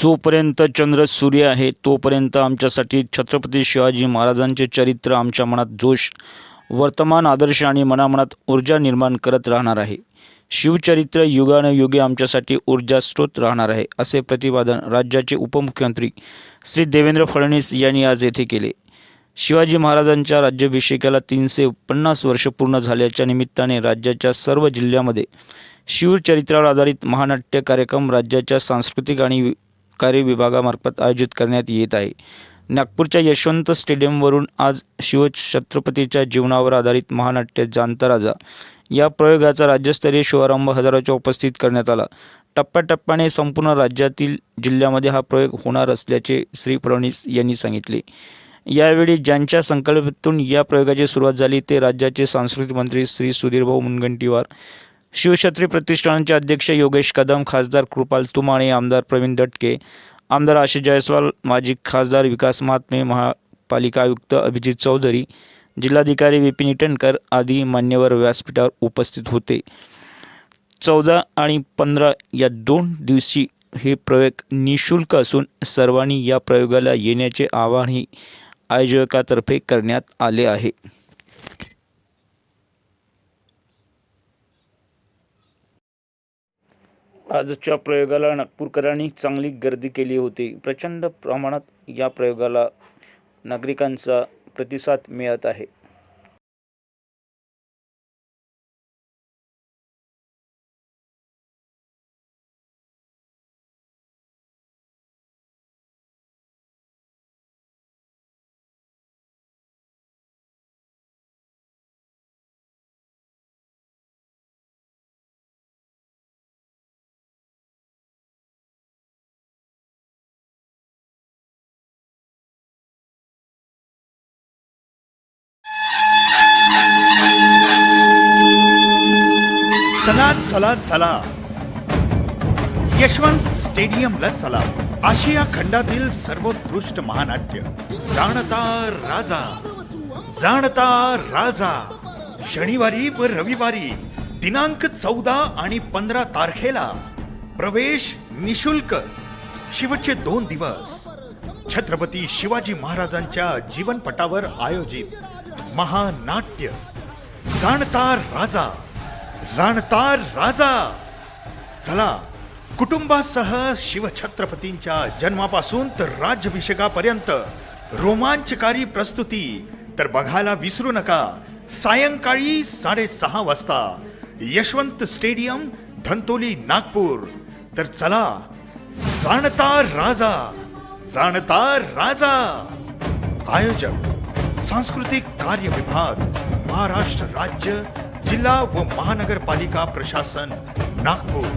जोपर्यंत चंद्र सूर्य आहे तोपर्यंत आमच्यासाठी छत्रपती शिवाजी महाराजांचे चरित्र आमच्या मनात जोश वर्तमान आदर्श आणि मनामनात ऊर्जा निर्माण करत राहणार आहे. शिवचरित्र युगानुयुगे आमच्यासाठी ऊर्जा स्रोत राहणार आहे असे प्रतिपादन राज्याचे उपमुख्यमंत्री श्री देवेंद्र फडणवीस यांनी आज येथे केले. शिवाजी महाराजांच्या राज्याभिषेकाला तीनशे पन्नास वर्ष पूर्ण झाल्याच्या निमित्ताने राज्याच्या सर्व जिल्ह्यामध्ये शिवचरित्रावर आधारित महानाट्य कार्यक्रम राज्याच्या सांस्कृतिक आणि वि- कार्य विभागामार्फत आयोजित करण्यात येत आहे. नागपूरच्या यशवंत स्टेडियमवरून आज शिवछत्रपतीच्या जीवनावर आधारित महानाट्य जाणता राजा या प्रयोगाचा राज्यस्तरीय शुभारंभ हजारोच्या उपस्थित करण्यात आला. टप्प्याटप्प्याने संपूर्ण राज्यातील जिल्ह्यामध्ये हा प्रयोग होणार असल्याचे श्री फडणवीस यांनी सांगितले. यावेळी ज्यांच्या संकल्पनेतून या प्रयोगाची सुरुवात झाली ते राज्याचे सांस्कृतिक मंत्री श्री सुधीरभाऊ मुनगंटीवार शिवछत्री प्रतिष्ठानचे अध्यक्ष योगेश कदम खासदार कृपाल तुमाणे आमदार प्रवीण दटके आमदार आशिष जयस्वाल माजी खासदार विकास महात्मे महापालिका आयुक्त अभिजित चौधरी जिल्हाधिकारी विपिन इटनकर आदी मान्यवर व्यासपीठावर उपस्थित होते. चौदा आणि पंधरा या दोन दिवशी हे प्रयोग निशुल्क असून सर्वांनी या प्रयोगाला येण्याचे आवाहनही आयोजकातर्फे करण्यात आले आहे. आजच्या प्रयोगाला नागपूरकरांनी चांगली गर्दी केली होती. प्रचंड प्रमाणात या प्रयोगाला नागरिकांचा प्रतिसाद मिळत आहे. चला चला चला. यशवंत स्टेडियमला चला. आशिया खंडातील सर्वोत्कृष्ट महानाट्य. जाणता राजा. जाणता राजा. शनिवारी व रविवारी दिनांक चौदा आणि पंधरा तारखेला प्रवेश निशुल्क. शेवटचे दोन दिवस. छत्रपती शिवाजी महाराजांच्या जीवनपटावर आयोजित महानाट्य. जाणता राजा. जाणता राजा. चला कुटुंबासह शिवछत्रपतींच्या जन्मापासून तर राज्याभिषेकापर्यंत रोमांचकारी प्रस्तुती. तर बघायला विसरू नका. सायंकाळी साडेसहा वाजता यशवंत स्टेडियम धंतोली नागपूर. तर चला जाणता राजा जाणता राजा. आयोजक सांस्कृतिक कार्य विभाग महाराष्ट्र राज्य जिल्हा व महानगरपालिका प्रशासन नागपूर।